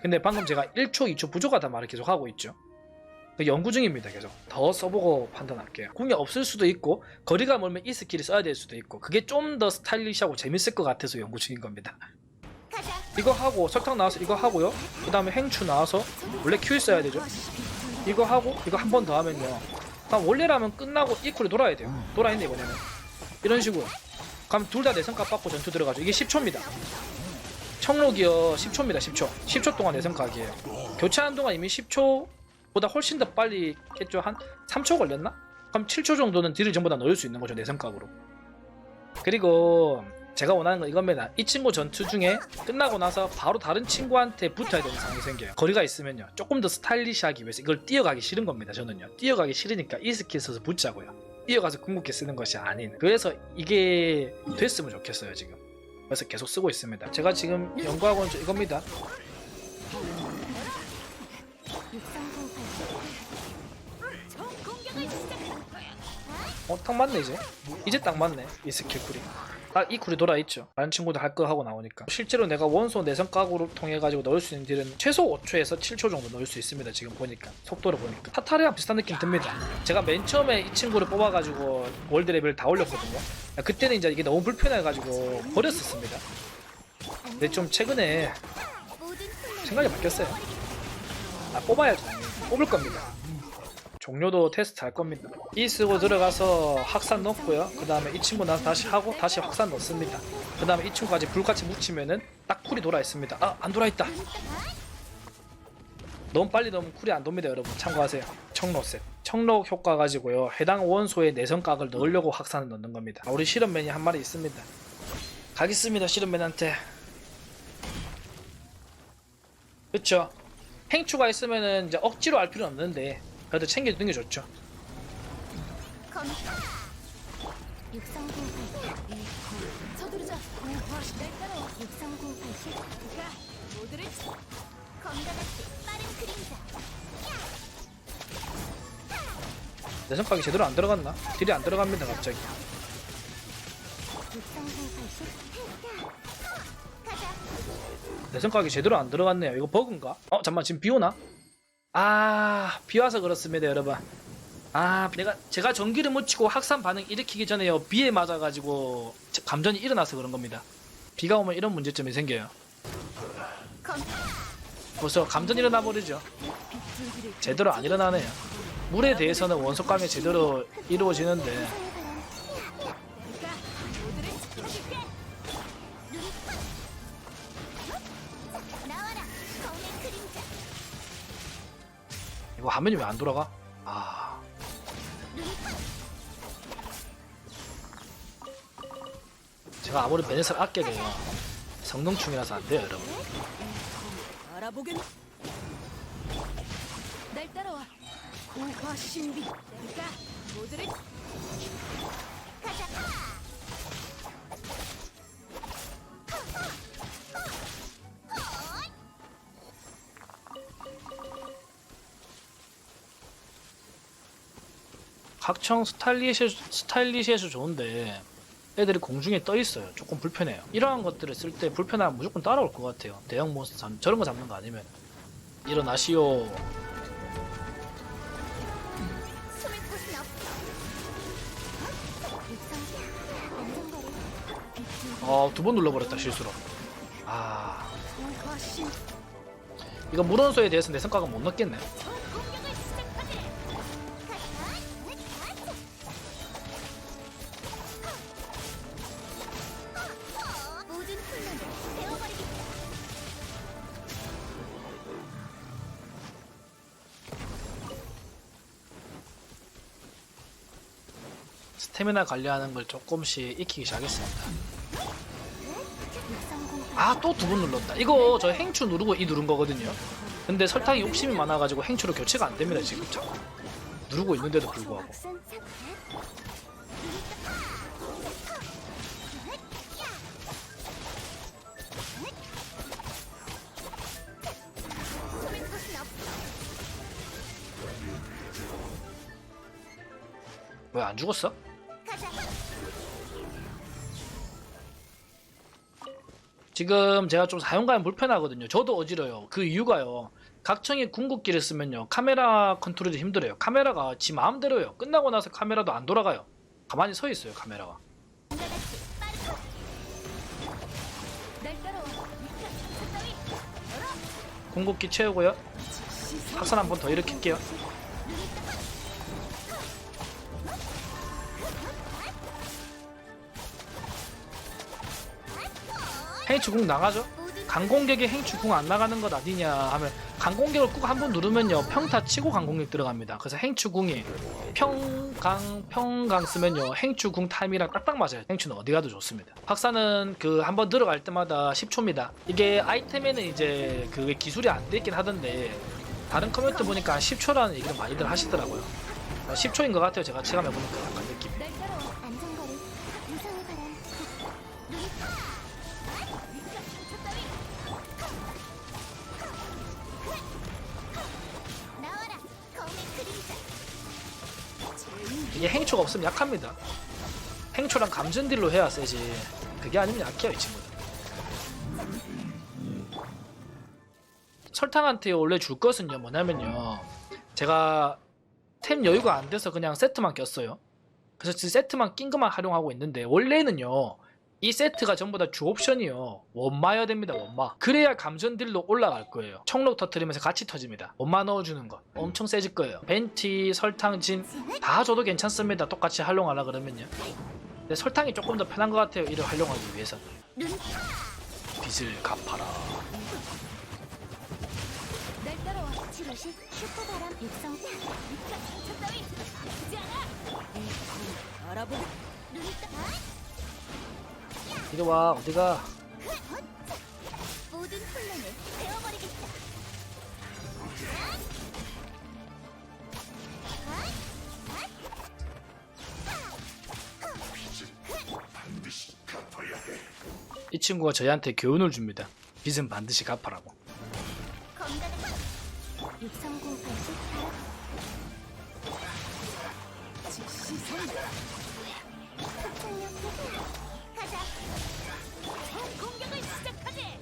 근데 방금 제가 1초, 2초 부족하다 말을 계속 하고 있죠. 그 연구 중입니다, 계속. 더 써보고 판단할게요. 궁이 없을 수도 있고, 거리가 멀면 이 스킬을 써야 될 수도 있고, 그게 좀 더 스타일리시하고 재밌을 것 같아서 연구 중인 겁니다. 이거 하고, 설탕 나와서 이거 하고요. 그 다음에 행추 나와서, 원래 Q 써야 되죠. 이거 하고, 이거 한 번 더 하면요. 그럼 원래라면 끝나고 이쿨이 돌아야 돼요. 돌아 있네, 이번에는. 이런 식으로. 그럼 둘 다 내성값 받고 전투 들어가죠. 이게 10초입니다. 청록이요. 10초입니다. 10초. 10초 동안 내성 각이에요. 교체하는 동안 이미 10초보다 훨씬 더 빨리 깼죠. 한 3초 걸렸나? 그럼 7초 정도는 딜을 전부 다 넣을 수 있는 거죠 내성 각으로. 그리고 제가 원하는 건 이겁니다 이 친구 전투 중에 끝나고 나서 바로 다른 친구한테 붙어야 되는 상황이 생겨요. 거리가 있으면요. 조금 더 스타일리시하기 위해서 이걸 뛰어가기 싫은 겁니다 저는요. 뛰어가기 싫으니까 이 스킬 써서 붙자고요. 뛰어가서 궁극기 쓰는 것이 아닌. 그래서 이게 됐으면 좋겠어요 지금 그래서 계속 쓰고 있습니다. 제가 지금 연구하고 있는 저 이겁니다. 어, 딱 맞네 이제. 이제 딱 맞네 이 스킬 쿨이. 딱 이 쿨이 돌아있죠. 다른 친구들 할거 하고 나오니까. 실제로 내가 원소 내성 각으로 통해 가지고 넣을 수 있는 딜은 최소 5초에서 7초 정도 넣을 수 있습니다. 지금 보니까 속도를 보니까. 타타리랑 비슷한 느낌 듭니다. 제가 맨 처음에 이 친구를 뽑아가지고 월드 레벨 다 올렸거든요. 그때는 이제 이게 너무 불편해가지고 버렸었습니다. 근데 좀 최근에 생각이 바뀌었어요. 아, 뽑아야죠. 뽑을 겁니다. 종료도 테스트 할 겁니다. 이 쓰고 들어가서 확산 넣고요. 그 다음에 이 친구 나서 다시 하고 다시 확산 넣습니다. 그 다음에 이 친구까지 불같이 묻히면은 딱 쿨이 돌아 있습니다. 아, 안 돌아 있다. 너무 빨리 넣으면 쿨이 안 돕니다, 여러분. 참고하세요. 청록색. 청록 효과 가지고요. 해당 원소의 내성각을 넣으려고 확산을 넣는 겁니다. 아, 우리 실험맨이 한 마리 있습니다. 가겠습니다, 실험맨한테. 그쵸? 행추가 있으면은 이제 억지로 할 필요는 없는데 그래도 챙겨주는 게 좋죠. 서두르자. 날따라 6308가 모두를 검과 같이 빠른 그림자. 내성각이 제대로 안 들어갔나? 딜이 안 들어갑니다, 갑자기. 6308 가자. 내성각이 제대로 안 들어갔네요. 이거 버그인가? 어, 잠만 지금 비 오나? 아, 비 와서 그렇습니다, 여러분. 아, 내가 제가 전기를 묻히고 확산 반응 일으키기 전에요. 비에 맞아 가지고 감전이 일어나서 그런 겁니다. 비가 오면 이런 문제점이 생겨요. 검. 벌써 감전 일어나 버리죠. 제대로 안 일어나네요. 물에 대해서는 원소감이 제대로 이루어지는데 이거 화면이 왜 안 돌아가? 아, 제가 아무리 베넷을 아껴도 성능충이라서 안 돼요, 여러분. 알아보겠. 날 따라와. 우화 신비. 가 모두를 각청 스타일리시, 스타일리시해서 좋은데 애들이 공중에 떠 있어요. 조금 불편해요. 이러한 것들을 쓸 때 불편하면 무조건 따라올 것 같아요. 대형 몬스터 잡, 저런 거 잡는 거 아니면 일어나시오. 어, 두 번 눌러버렸다 실수로. 아. 이거 물원소에 대해서 내 성과가 못 넣겠네. 스태미나 관리하는 걸 조금씩 익히기 시작했습니다. 6308 아, 또 두 번 눌렀다. 이거 저 행추 누르고 이 누른 거거든요. 근데 설탕이 욕심이 많아가지고 행추로 교체가 안 됩니다, 지금 자꾸. 누르고 있는데도 불구하고. 왜 안 죽었어? 지금 제가 좀 사용감이 불편하거든요. 저도 어지러요. 그 이유가요. 각청의 궁극기를 쓰면요. 카메라 컨트롤이 힘들어요. 카메라가 지 마음대로요. 끝나고 나서 카메라도 안 돌아가요. 가만히 서 있어요, 카메라가. 궁극기 채우고요. 학살 한 번 더 일으킬게요. 행추 궁 나가죠? 강공격에 행추 궁 안 나가는 것 아니냐 하면 강공격을 꾹 한 번 누르면요 평타 치고 강공격 들어갑니다. 그래서 행추 궁이 평강 평강 쓰면요 행추 궁 타임이랑 딱딱 맞아요. 행추는 어디 가도 좋습니다. 박사는 그 한 번 들어갈 때마다 10초입니다. 이게 아이템에는 이제 그 기술이 안 돼 있긴 하던데 다른 커뮤니티 보니까 한 10초라는 얘기를 많이들 하시더라고요. 10초인 것 같아요. 제가 체감해 보니까 약간 이게 행초가 없으면 약합니다. 행초랑 감전딜로 해야 세지. 그게 아니면 약해요 이 친구들. 설탕한테 원래 줄 것은요 뭐냐면요. 제가 템 여유가 안 돼서 그냥 세트만 꼈어요. 그래서 지금 세트만 낀 것만 활용하고 있는데 원래는요. 이 세트가 전부 다 주 옵션이요. 원마여야 됩니다, 원마. 그래야 감전딜로 올라갈 거예요. 청록 터트리면서 같이 터집니다. 원마 넣어주는 거. 엄청 세질 거예요. 벤티, 설탕, 진, 다 줘도 괜찮습니다. 똑같이 활용하려 그러면요. 근데 설탕이 조금 더 편한 것 같아요. 이를 활용하기 위해서는. 빚을 갚아라. 이리 와, 어디가? 모든 혼란을 베어버리겠다 이 친구가 저희한테 교훈을 줍니다. 빚은 반드시 갚아라고. 건강한 육성공팔수 바람 즉시 산다 흡착력 가자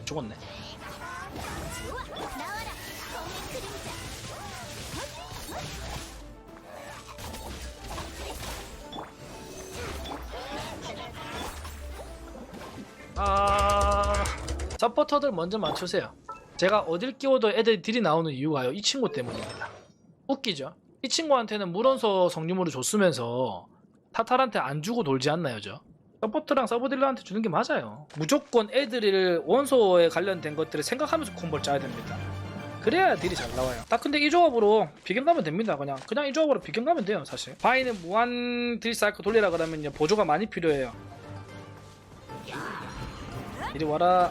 죽었네. 아, 서포터들 먼저 맞추세요. 제가 어딜 끼워도 애들 딜이 나오는 이유가요. 이 친구 때문입니다. 웃기죠? 이 친구한테는 물원소 성류물을 줬으면서 타탈한테 안 주고 놀지 않나요, 저? 서포트랑 서브딜러한테 주는 게 맞아요. 무조건 애들을 원소에 관련된 것들을 생각하면서 콤보를 짜야 됩니다. 그래야 딜이 잘 나와요. 딱 근데 이 조합으로 비경 가면 됩니다. 그냥 그냥 이 조합으로 비경 가면 돼요, 사실. 바이는 무한 딜 사이클 돌리라 그러면 보조가 많이 필요해요. 이리 와라.